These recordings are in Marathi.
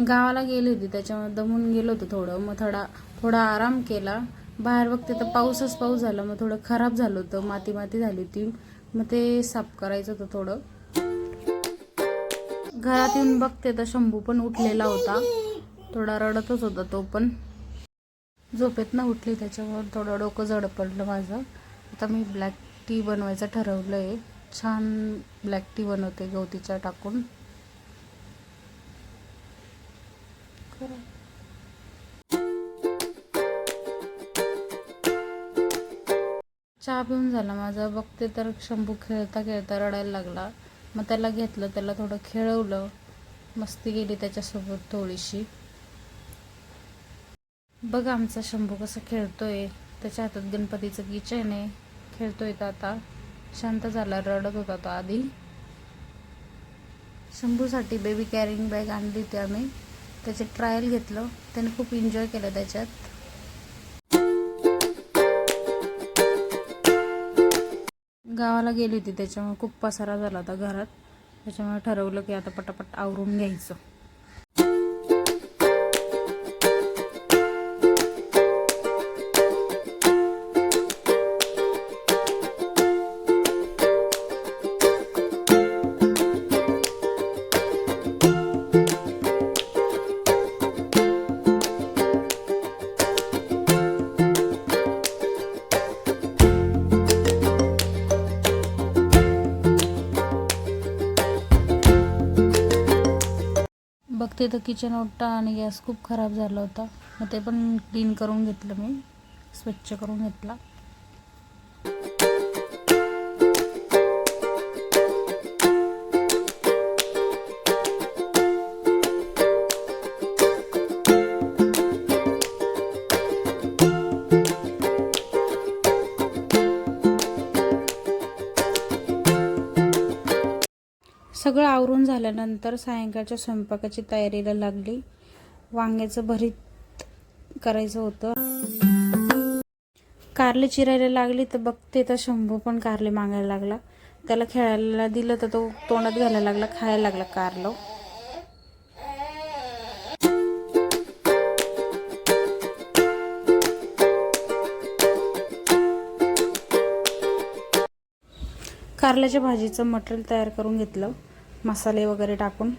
गावाला गेली होती त्याच्यामुळे दमून गेलो होतो थोडं. मग थोडा थोडा आराम केला. बाहेर बघते तर पाऊसच पाऊस झाला. मग थोडं खराब झालं होतं. माती माती झाली होती. मग ते साफ करायचं होतं थोडं. घरात येऊन बघते तर शंभू पण उठलेला होता. थोडा रडतच होता तो पण. झोपेत ना उठली त्याच्यावर थोडं डोकं जड पडलं माझं. आता मी ब्लॅक टी बनवायचं ठरवलं आहे छान ब्लॅक टी बनवते गवतीच्या टाकून. चहा पिऊन झाला माझा. बघते तर शंभू खेळता खेळता रडायला लागला. मग त्याला घेतलं त्याला थोडं खेळवलं. मस्ती केली त्याच्यासोबत थोडीशी. बघ आमचा शंभू कसं खेळतोय. त्याच्या हातात गणपतीचं किचन आहे. खेळतोय तर आता. शांत झाला रडत होता तो आधी. शंभूसाठी बेबी कॅरिंग बॅग आणली होती आम्ही. त्याचे ट्रायल घेतलं. त्याने खूप एन्जॉय केलं त्याच्यात. गावाला गेली होती त्याच्यामुळे खूप पसारा झाला होता घरात. त्याच्यामुळे ठरवलं की आता पटापट आवरून घ्यायचं. मागते तर किचन ओटा आणि गॅस खूप खराब झाला होता. मग ते पण क्लीन करून घेतलं मी. स्वच्छ करून घेतला. सगळं आवरून झाल्यानंतर सायंकाळच्या स्वयंपाकाची तयारीला लागली. वांग्याचं भरीत करायचं होतं. कारले चिरायला लागली तर बघते तर शंभू पण कारले मागायला लागला. त्याला खेळायला दिलं तर तो तोंडात घालायला लागला खायला लागला कारलं. कारल्याच्या भाजीचं मटेरियल तयार करून घेतलं. मसाले वगैरे टाकून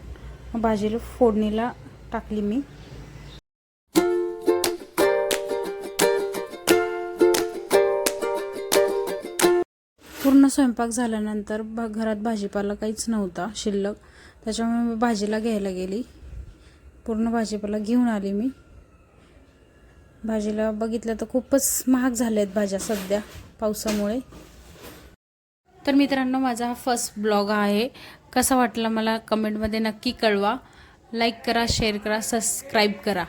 भाजीला फोडणीला टाकली मी. पूर्ण स्वयंपाक झाल्यानंतर ब घरात भाजीपाला काहीच नव्हता शिल्लक. त्याच्यामुळे मी भाजीला घ्यायला गेली. पूर्ण भाजीपाला घेऊन आली मी. भाजीला बघितलं तर खूपच महाग झाल्या आहेत भाज्या सध्या पावसामुळे. तर मित्रांनो माझा हा फर्स्ट ब्लॉग आहे. कसा वाटला मला कमेंटमध्ये नक्की कळवा. लाईक करा शेअर करा सबस्क्राईब करा.